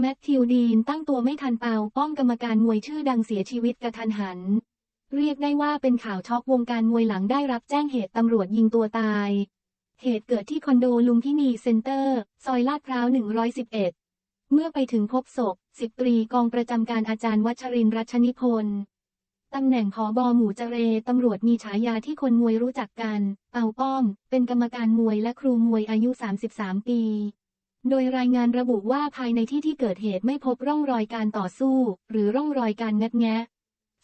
แมทธิวดีนตั้งตัวไม่ทันเปาป้องกรรมการมวยชื่อดังเสียชีวิตกระทันหัน เรียกได้ว่าเป็นข่าวช็อกวงการมวยหลังได้รับแจ้งเหตุตำรวจยิงตัวตาย เหตุเกิดที่คอนโดลุมพินีเซ็นเตอร์ ซอยลาดพร้าว 111 เมื่อไปถึงพบศพสิบตรีกองประจำการอาจารย์วัชรินร์รัชนิพนธ์ตำแหน่งผอบอหมู่เจเรตำรวจมีฉายาที่คนมวยรู้จักกัน เปาป้อม เป็นกรรมการมวยและครูมวยอายุ 33 ปี โดยรายงานระบุว่าภายในที่ที่เกิดเหตุไม่พบร่องรอยการต่อสู้ หรือร่องรอยการงัดแงะ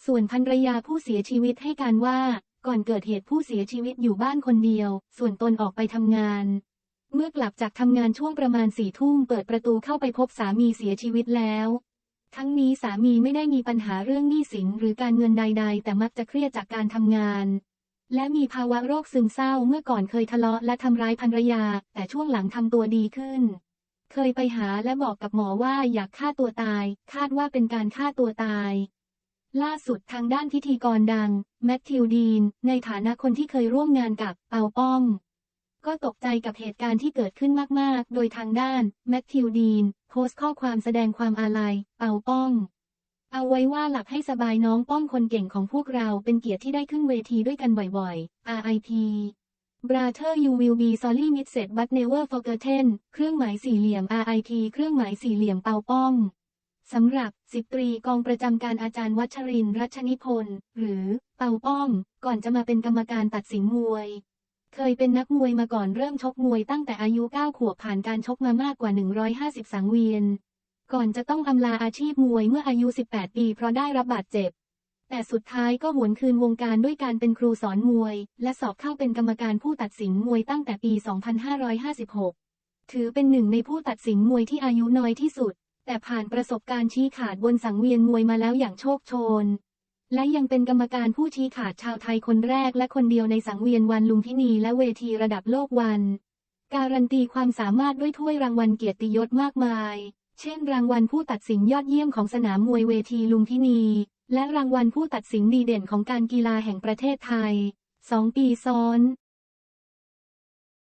ส่วนภรรยาผู้เสียชีวิตให้การว่า ก่อนเกิดเหตุผู้เสียชีวิตอยู่บ้านคนเดียว ส่วนตนออกไปทำงาน เมื่อกลับจากทำงานช่วงประมาณสี่ทุ่มเปิดประตูเข้าไปพบสามีเสียชีวิตแล้ว ทั้งนี้สามีไม่ได้มีปัญหาเรื่องหนี้สินหรือการเงินใด ๆ แต่มักจะเครียดจากการทำงานและมีภาวะโรคซึมเศร้าเมื่อก่อนเคยทะเลาะและทำร้ายภรรยา แต่ช่วงหลังทำตัวดีขึ้น เคยไปหาและบอกกับหมอว่าอยากฆ่าตัวตาย คาดว่าเป็นการฆ่าตัวตาย ล่าสุดทางด้านพิธีกรดัง แมทธิวดีน ในฐานะคนที่เคยร่วมงานกับเปาป้อม ก็ตกใจกับเหตุการณ์ที่เกิดขึ้นมาก ๆ โดยทางด้าน แมทธิวดีน โพสต์ข้อความแสดงความอาลัย เปาป้อม เอาไว้ว่าหลับให้สบายน้องป้อมคนเก่งของพวกเราเป็นเกียรติที่ได้ขึ้นเวทีด้วยกันบ่อย ๆ RIP Brother you will be sorry missed but never forgotten เครื่องหมายสี่เหลี่ยม RIP เครื่องหมายสี่เหลี่ยมเปาป้อมสำหรับสิบตรีกองประจำการอาจารย์วัชรินร์รัชนิพนธ์หรือเปาป้อมก่อนจะมาเป็นกรรมการตัดสินมวย เคยเป็นนักมวยมาก่อนเริ่มชกมวยตั้งแต่อายุ 9 ขวบผ่านการชกมามากกว่า 150 สังเวียน ก่อนจะต้องอำลาอาชีพมวยเมื่ออายุ 18 ปีเพราะได้รับบาดเจ็บ แต่สุดท้ายก็หวนคืนวงการด้วยการเป็นครูสอนมวย และสอบเข้าเป็นกรรมการผู้ตัดสินมวยตั้งแต่ปี 2556 ถือเป็นหนึ่งในผู้ตัดสินมวยที่อายุน้อยที่สุด แต่ผ่านประสบการณ์ชี้ขาดบนสังเวียนมวยมาแล้วอย่างโชคโชน และยังเป็นกรรมการผู้ชี้ขาดชาวไทยคนแรกและคนเดียวในสังเวียนวันลุมพินีและเวทีระดับโลกวัน การันตีความสามารถด้วยถ้วยรางวัลเกียรติยศมากมาย เช่น รางวัลผู้ตัดสินยอดเยี่ยมของสนามมวยเวทีลุมพินี และรางวัลผู้ตัดสินดีเด่นของการกีฬาแห่งประเทศไทยสองปีซ้อน